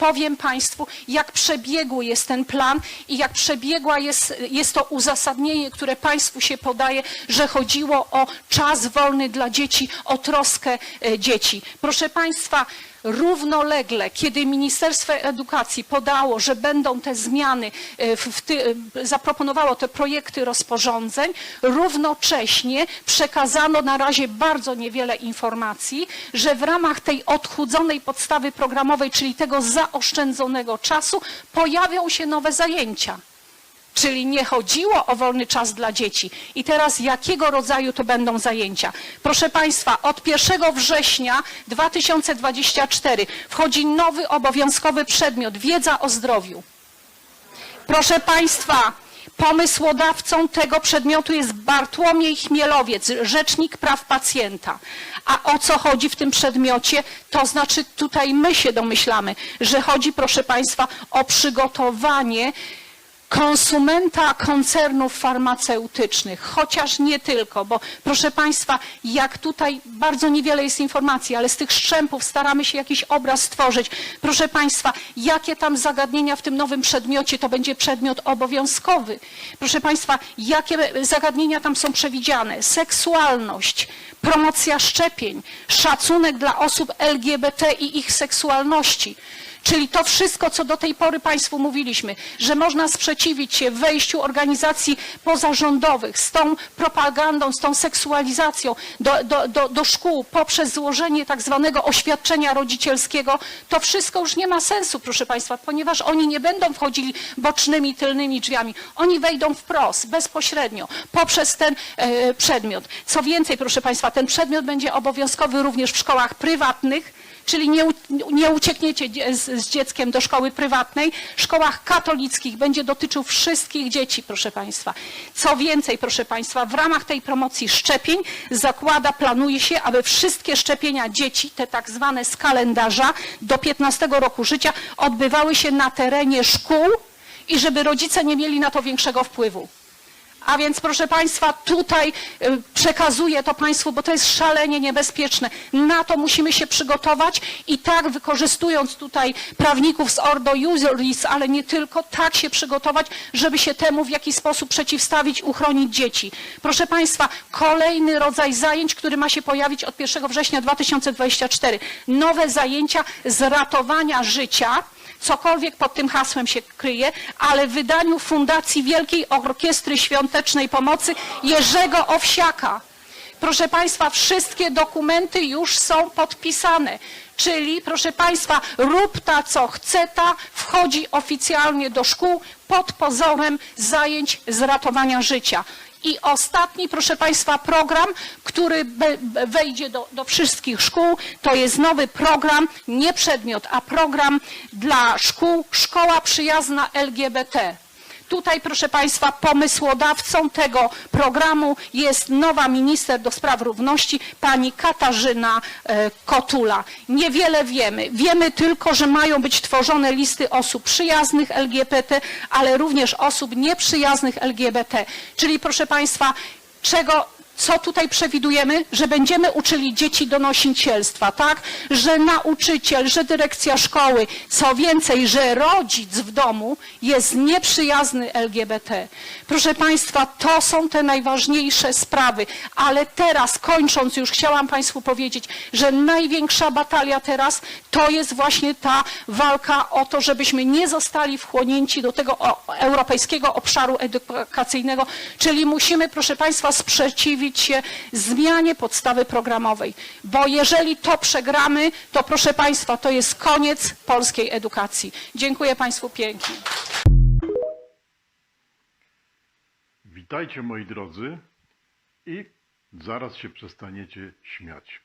powiem Państwu, jak przebiegły jest ten plan i jak przebiegła jest, jest to uzasadnienie, które Państwu się podaje, że chodziło o czas wolny dla dzieci, o troskę e, dzieci. Proszę Państwa, równolegle, kiedy Ministerstwo Edukacji podało, że będą te zmiany, e, ty, e, zaproponowało te projekty rozporządzeń, równocześnie przekazano na razie bardzo niewiele informacji, że w ramach tej odchudzonej podstawy programowej, czyli tego zaoszczędzonego czasu, pojawią się nowe zajęcia. Czyli nie chodziło o wolny czas dla dzieci. I teraz jakiego rodzaju to będą zajęcia? Proszę Państwa, od 1 września 2024 wchodzi nowy obowiązkowy przedmiot wiedza o zdrowiu. Proszę Państwa, pomysłodawcą tego przedmiotu jest Bartłomiej Chmielowiec, Rzecznik Praw Pacjenta. A o co chodzi w tym przedmiocie? To znaczy tutaj my się domyślamy, że chodzi, proszę Państwa, o przygotowanie konsumenta koncernów farmaceutycznych, chociaż nie tylko, bo proszę Państwa, jak tutaj bardzo niewiele jest informacji, ale z tych szczępów staramy się jakiś obraz stworzyć. Proszę Państwa, jakie tam zagadnienia w tym nowym przedmiocie, to będzie przedmiot obowiązkowy. Proszę Państwa, jakie zagadnienia tam są przewidziane? Seksualność, promocja szczepień, szacunek dla osób LGBT i ich seksualności. Czyli to wszystko, co do tej pory Państwu mówiliśmy, że można sprzeciwić się wejściu organizacji pozarządowych z tą propagandą, z tą seksualizacją do, do, do, do szkół poprzez złożenie tak zwanego oświadczenia rodzicielskiego, to wszystko już nie ma sensu, proszę Państwa, ponieważ oni nie będą wchodzili bocznymi, tylnymi drzwiami. Oni wejdą wprost, bezpośrednio, poprzez ten e, przedmiot. Co więcej, proszę Państwa, ten przedmiot będzie obowiązkowy również w szkołach prywatnych, czyli nie, nie uciekniecie z, z dzieckiem do szkoły prywatnej. W szkołach katolickich będzie dotyczył wszystkich dzieci, proszę Państwa. Co więcej, proszę Państwa, w ramach tej promocji szczepień zakłada, planuje się, aby wszystkie szczepienia dzieci, te tak zwane z kalendarza, do 15 roku życia odbywały się na terenie szkół i żeby rodzice nie mieli na to większego wpływu. A więc proszę Państwa, tutaj y, przekazuję to Państwu, bo to jest szalenie niebezpieczne. Na to musimy się przygotować i tak wykorzystując tutaj prawników z Ordo Juris, ale nie tylko, tak się przygotować, żeby się temu w jakiś sposób przeciwstawić, uchronić dzieci. Proszę Państwa, kolejny rodzaj zajęć, który ma się pojawić od 1 września 2024. Nowe zajęcia z ratowania życia cokolwiek pod tym hasłem się kryje, ale w wydaniu Fundacji Wielkiej Orkiestry Świątecznej Pomocy Jerzego Owsiaka. Proszę Państwa, wszystkie dokumenty już są podpisane. Czyli, proszę Państwa, rób ta, co chce ta, wchodzi oficjalnie do szkół pod pozorem zajęć z ratowania życia. I ostatni, proszę Państwa, program, który wejdzie do, do wszystkich szkół, to jest nowy program, nie przedmiot, a program dla szkół Szkoła Przyjazna LGBT. Tutaj, proszę Państwa, pomysłodawcą tego programu jest nowa minister do spraw równości, pani Katarzyna e, Kotula. Niewiele wiemy. Wiemy tylko, że mają być tworzone listy osób przyjaznych LGBT, ale również osób nieprzyjaznych LGBT. Czyli, proszę Państwa, czego co tutaj przewidujemy? Że będziemy uczyli dzieci donosicielstwa, tak? Że nauczyciel, że dyrekcja szkoły, co więcej, że rodzic w domu jest nieprzyjazny LGBT. Proszę Państwa, to są te najważniejsze sprawy, ale teraz kończąc już chciałam Państwu powiedzieć, że największa batalia teraz to jest właśnie ta walka o to, żebyśmy nie zostali wchłonięci do tego europejskiego obszaru edukacyjnego, czyli musimy, proszę Państwa, sprzeciwić się zmianie podstawy programowej, bo jeżeli to przegramy, to proszę Państwa, to jest koniec polskiej edukacji. Dziękuję Państwu pięknie. Witajcie moi drodzy i zaraz się przestaniecie śmiać.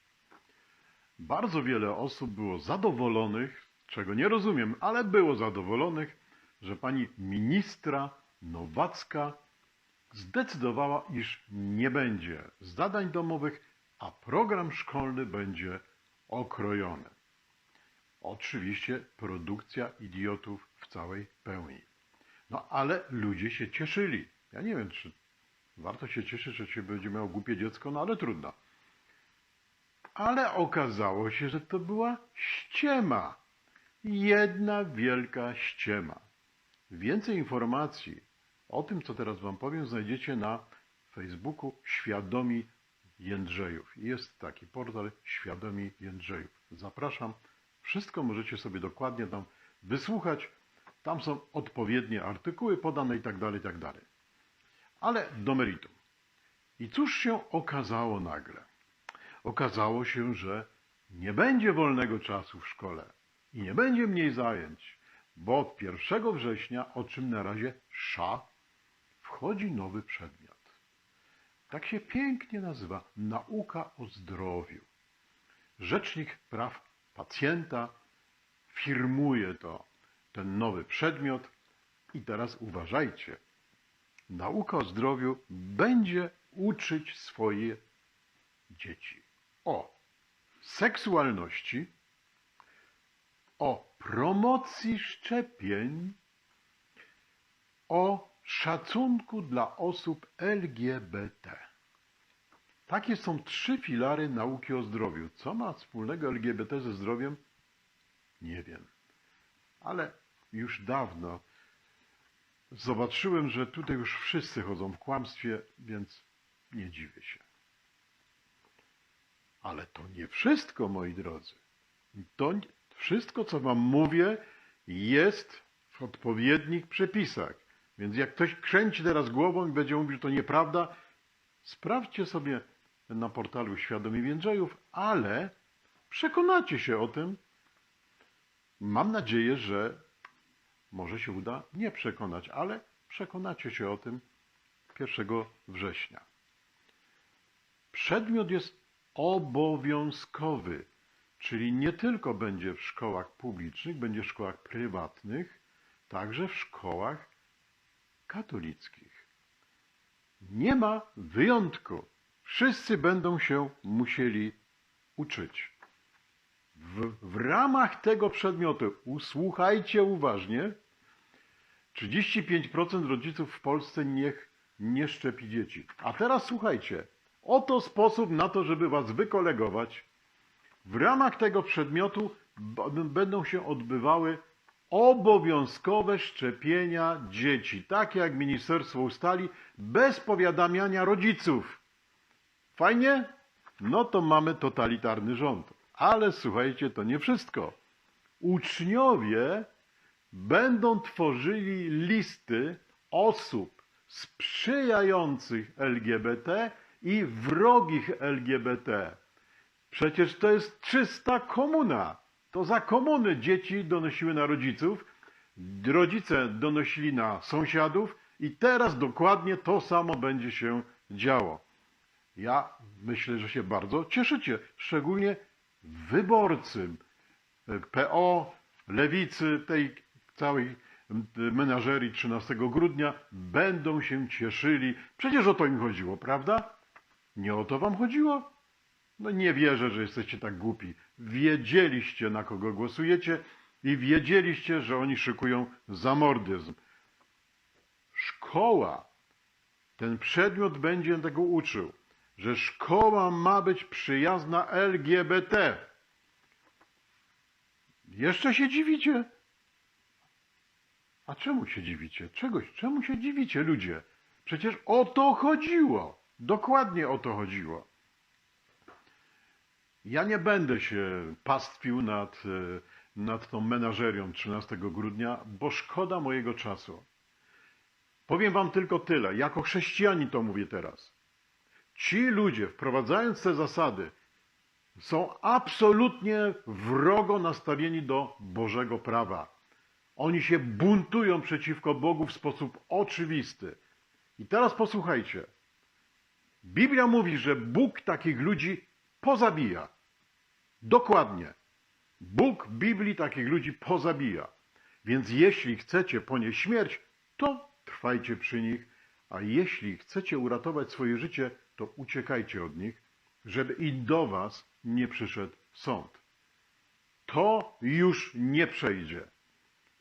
Bardzo wiele osób było zadowolonych, czego nie rozumiem, ale było zadowolonych, że pani ministra Nowacka zdecydowała, iż nie będzie zadań domowych, a program szkolny będzie okrojony. Oczywiście produkcja idiotów w całej pełni. No ale ludzie się cieszyli. Ja nie wiem, czy warto się cieszyć, że się będzie miało głupie dziecko, no ale trudno. Ale okazało się, że to była ściema. jedna wielka ściema. Więcej informacji o tym, co teraz Wam powiem, znajdziecie na Facebooku Świadomi Jędrzejów. Jest taki portal Świadomi Jędrzejów. Zapraszam. Wszystko możecie sobie dokładnie tam wysłuchać. Tam są odpowiednie artykuły podane i tak dalej, i tak. Ale do meritum. I cóż się okazało nagle? Okazało się, że nie będzie wolnego czasu w szkole i nie będzie mniej zajęć, bo od 1 września, o czym na razie sza, wchodzi nowy przedmiot. Tak się pięknie nazywa nauka o zdrowiu. Rzecznik praw pacjenta firmuje to, ten nowy przedmiot. I teraz uważajcie. Nauka o zdrowiu będzie uczyć swoje dzieci o seksualności, o promocji szczepień, o szacunku dla osób LGBT. Takie są trzy filary nauki o zdrowiu. Co ma wspólnego LGBT ze zdrowiem? Nie wiem. Ale już dawno zobaczyłem, że tutaj już wszyscy chodzą w kłamstwie, więc nie dziwię się. Ale to nie wszystko, moi drodzy. To wszystko, co wam mówię, jest w odpowiednich przepisach. Więc jak ktoś kręci teraz głową i będzie mówił, że to nieprawda, sprawdźcie sobie na portalu Świadomi Jędrzejów, ale przekonacie się o tym. Mam nadzieję, że może się uda nie przekonać, ale przekonacie się o tym 1 września. Przedmiot jest obowiązkowy, czyli nie tylko będzie w szkołach publicznych, będzie w szkołach prywatnych, także w szkołach katolickich. Nie ma wyjątku. Wszyscy będą się musieli uczyć. W, w ramach tego przedmiotu, usłuchajcie uważnie, 35% rodziców w Polsce niech nie szczepi dzieci. A teraz słuchajcie, oto sposób na to, żeby was wykolegować. W ramach tego przedmiotu będą się odbywały obowiązkowe szczepienia dzieci, takie jak ministerstwo ustali, bez powiadamiania rodziców. Fajnie? No to mamy totalitarny rząd. Ale słuchajcie, to nie wszystko. Uczniowie będą tworzyli listy osób sprzyjających LGBT i wrogich LGBT. Przecież to jest czysta komuna. To za komuny dzieci donosiły na rodziców, rodzice donosili na sąsiadów i teraz dokładnie to samo będzie się działo. Ja myślę, że się bardzo cieszycie, szczególnie wyborcy PO, lewicy, tej całej menażerii 13 grudnia będą się cieszyli. Przecież o to im chodziło, prawda? Nie o to wam chodziło? No nie wierzę, że jesteście tak głupi. Wiedzieliście, na kogo głosujecie i wiedzieliście, że oni szykują zamordyzm. Szkoła, ten przedmiot będzie tego uczył, że szkoła ma być przyjazna LGBT. Jeszcze się dziwicie? A czemu się dziwicie? Czegoś, czemu się dziwicie, ludzie? Przecież o to chodziło. Dokładnie o to chodziło. Ja nie będę się pastwił nad, e, nad tą menażerią 13 grudnia, bo szkoda mojego czasu. Powiem wam tylko tyle, jako chrześcijanin to mówię teraz. Ci ludzie, wprowadzając te zasady, są absolutnie wrogo nastawieni do Bożego prawa. Oni się buntują przeciwko Bogu w sposób oczywisty. I teraz posłuchajcie. Biblia mówi, że Bóg takich ludzi pozabija. Dokładnie. Bóg Biblii takich ludzi pozabija. Więc jeśli chcecie ponieść śmierć, to trwajcie przy nich, a jeśli chcecie uratować swoje życie, to uciekajcie od nich, żeby i do was nie przyszedł sąd. To już nie przejdzie.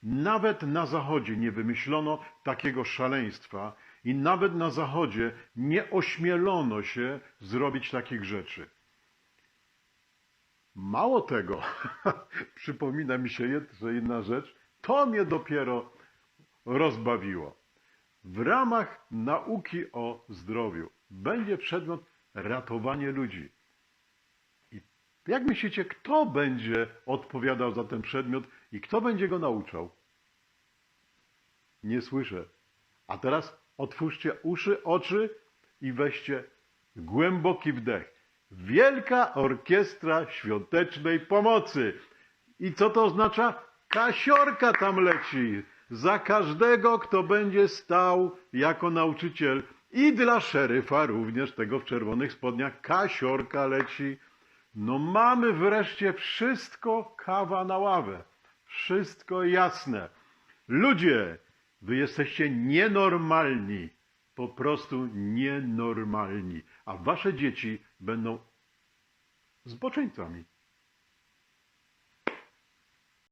Nawet na Zachodzie nie wymyślono takiego szaleństwa i nawet na Zachodzie nie ośmielono się zrobić takich rzeczy. Mało tego, przypomina mi się jeszcze inna rzecz, to mnie dopiero rozbawiło. W ramach nauki o zdrowiu będzie przedmiot ratowanie ludzi. I jak myślicie, kto będzie odpowiadał za ten przedmiot i kto będzie go nauczał? Nie słyszę. A teraz otwórzcie uszy, oczy i weźcie głęboki wdech. Wielka Orkiestra Świątecznej Pomocy. I co to oznacza? Kasiorka tam leci. Za każdego, kto będzie stał jako nauczyciel. I dla szeryfa również tego w czerwonych spodniach. Kasiorka leci. No mamy wreszcie wszystko kawa na ławę. Wszystko jasne. Ludzie, wy jesteście nienormalni. Po prostu nienormalni. A wasze dzieci będą zboczeńcami.